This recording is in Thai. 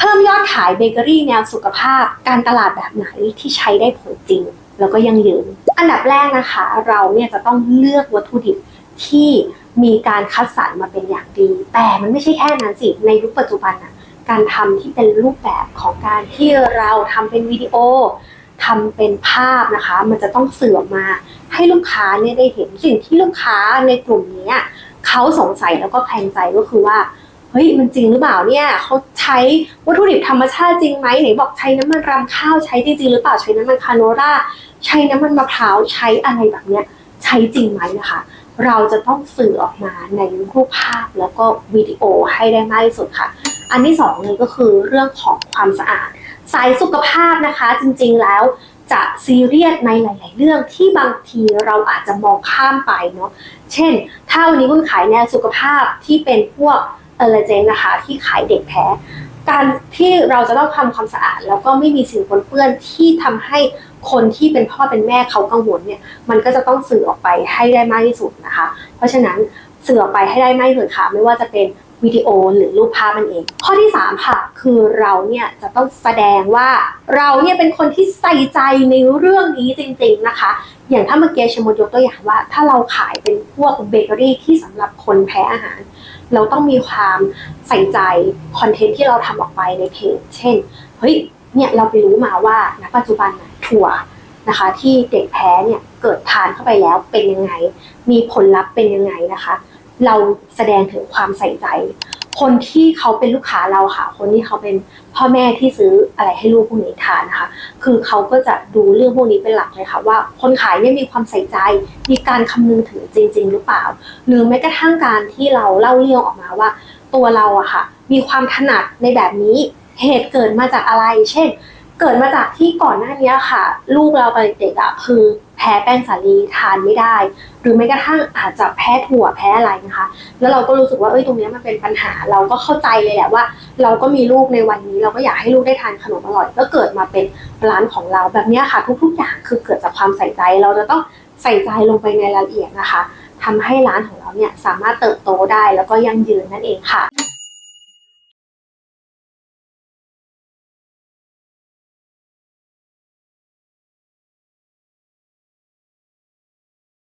เพิ่มยอดขายเบเกอรี่แนวสุขภาพ การตลาดแบบไหนที่ใช้ได้ผลจริง แล้วก็ยั่งยืน อันดับแรกนะคะ เราเนี่ยจะต้องเลือกวัตถุดิบที่มีการคัดสรรมาเป็นอย่างดี แต่มันไม่ใช่แค่นั้นสิ ในยุคปัจจุบันนะการทำที่เป็นรูปแบบของการที่เราทำเป็นวิดีโอทำเป็นภาพนะคะ มันจะต้องเสื่อออกมาให้ลูกค้าเนี่ยได้เห็นสิ่งที่ลูกค้าในกลุ่มนี้เขาสงสัยแล้วก็แพงใจก็คือว่า เฮ้ยมันจริงหรือเปล่าเนี่ยเขาใช้วัตถุดิบธรรมชาติจริงไหมไหนบอกใช้น้ำมันรำข้าวใช้จริงๆหรือเปล่าใช้น้ำมันคาโนราใช้น้ำมันมะพร้าวใช้อะไรแบบเนี้ยใช้จริงไหมนะคะ เราจะต้องสื่อออกมาในรูปภาพแล้วก็วิดีโอให้ได้มากที่สุดค่ะ อันที่สองเลยก็คือเรื่องของความสะอาด สายสุขภาพนะคะ จริงๆแล้วจะซีเรียสในหลาย ๆ เรื่องที่บางทีเราอาจจะมองข้ามไปเนาะ เช่น ถ้าวันนี้คุณขายแนวสุขภาพที่เป็นพวก เอลเจนนะคะที่ขายเด็กแพ้การที่เราจะต้องทำความสะอาด แล้วก็ไม่มีสิ่งปนเปื้อนที่ทำให้คนที่เป็นพ่อเป็นแม่เขากังวลเนี่ยมันก็จะต้องสื่อออกไปให้ได้มากที่สุดนะคะ เพราะฉะนั้นสื่อออกไปให้ได้มากที่สุดค่ะ ไม่ว่าจะเป็น วิดีโอหรือรูปภาพมันเอง ข้อที่ 3 ค่ะ คือเราเนี่ยจะต้องแสดงว่าเราเนี่ยเป็นคนที่ใส่ใจในเรื่องนี้จริงๆนะคะ อย่างถ้าเมื่อกี้ชมดยกตัวอย่างว่า ถ้าเราขายเป็นพวกเบเกอรี่ที่สำหรับคนแพ้อาหาร เราต้องมีความใส่ใจคอนเทนต์ที่เราทำออกไปในเพจเช่นเฮ้ยเนี่ยเราไปรู้มาว่าณปัจจุบันนะถั่วนะคะ ที่เด็กแพ้เนี่ยเกิดทานเข้าไปแล้วเป็นยังไง มีผลลัพธ์เป็นยังไงนะคะ เราแสดงถึงความใส่ใจ คนที่เขาเป็นลูกค้าเราค่ะ คนที่เขาเป็นพ่อแม่ที่ซื้ออะไรให้ลูกพวกนี้ทานนะคะ คือเขาก็จะดูเรื่องพวกนี้เป็นหลักเลยค่ะ ว่าคนขายเนี่ยมีความใส่ใจ มีการคำนึงถึงจริง ๆ หรือเปล่า หรือแม้กระทั่งการที่เราเล่าเรื่องออกมาว่า ตัวเราอะค่ะ มีความถนัดในแบบนี้เหตุเกิดมาจากอะไร เช่น เกิดมาจากที่ก่อนหน้านี้ค่ะ ลูกเราตอนเด็กอะคือแพ้แป้งสาลีทานไม่ได้ หรือแม้กระทั่งอาจจะแพ้ถั่วแพ้อะไรนะคะ แล้วเราก็รู้สึกว่าเอ้ยตรงเนี้ยมันเป็นปัญหาเราก็เข้าใจเลยแหละว่า เราก็มีลูกในวันนี้ เราก็อยากให้ลูกได้ทานขนมอร่อย ก็เกิดมาเป็นร้านของเราแบบเนี้ยค่ะ ทุกๆอย่างคือเกิดจากความใส่ใจ เราจะต้องใส่ใจลงไปในรายละเอียดนะคะทำให้ร้านของเราเนี่ยสามารถเติบโตได้แล้วก็ยั่งยืนนั่นเองค่ะ